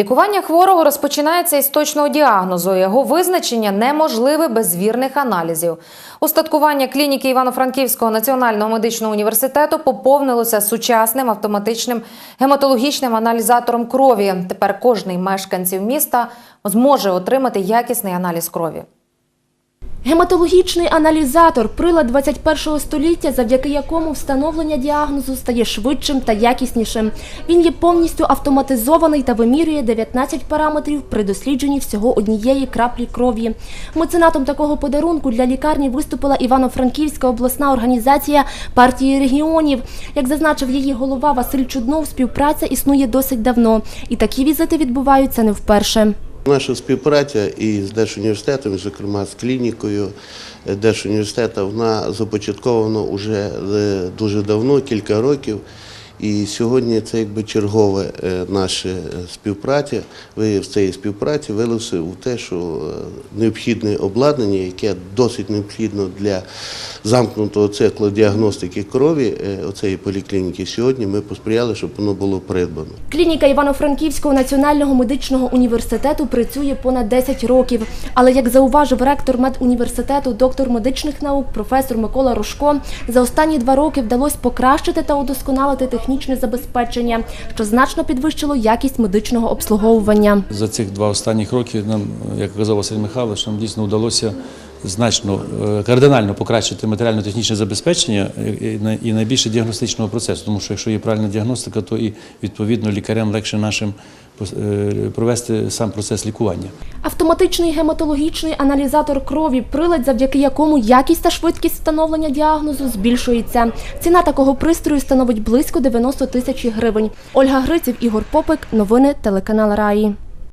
Лікування хворого розпочинається із точного діагнозу. Його визначення неможливе без вірних аналізів. Устаткування клініки Івано-Франківського національного медичного університету поповнилося сучасним автоматичним гематологічним аналізатором крові. Тепер кожний мешканців міста зможе отримати якісний аналіз крові. Гематологічний аналізатор прилад 21 століття, завдяки якому встановлення діагнозу стає швидшим та якіснішим. Він є повністю автоматизований та вимірює 19 параметрів при дослідженні всього однієї краплі крові. Меценатом такого подарунку для лікарні виступила Івано-Франківська обласна організація партії регіонів. Як зазначив її голова Василь Чуднов, співпраця існує досить давно, і такі візити відбуваються не вперше. Наша співпраця із Держуніверситетом, і, зокрема з клінікою е, Держуніверситету, вона започаткована вже е, дуже давно, кілька років. І сьогодні це якби чергове е, наша е, співпраця. Вияв цієї співпраці вилився у те, що е, необхідне обладнання, яке досить необхідно для замкнутого циклу діагностики крові оцеї поліклініки, сьогодні ми посприяли, щоб воно було придбано. Клініка Івано-Франківського національного медичного університету працює понад 10 років. Але як зауважив ректор медуніверситету, доктор медичних наук, професор Микола Рожко, за останні два роки вдалося покращити та удосконалити технічне забезпечення, що значно підвищило якість медичного обслуговування. За цих два останніх роки нам, як казав Василь Михайлович, нам дійсно вдалося значно е, кардинально покращити матеріально-технічне забезпечення і- і найбільше діагностичного процесу. Тому що якщо є правильна діагностика, то і відповідно лікарям легше нашим е, провести сам процес лікування. Автоматичний гематологічний аналізатор крові прилад, завдяки якому якість та швидкість встановлення діагнозу збільшується. Ціна такого пристрою становить близько 90 тисяч гривень. Ольга Гриців, Ігор Попик. Новини телеканал Раї.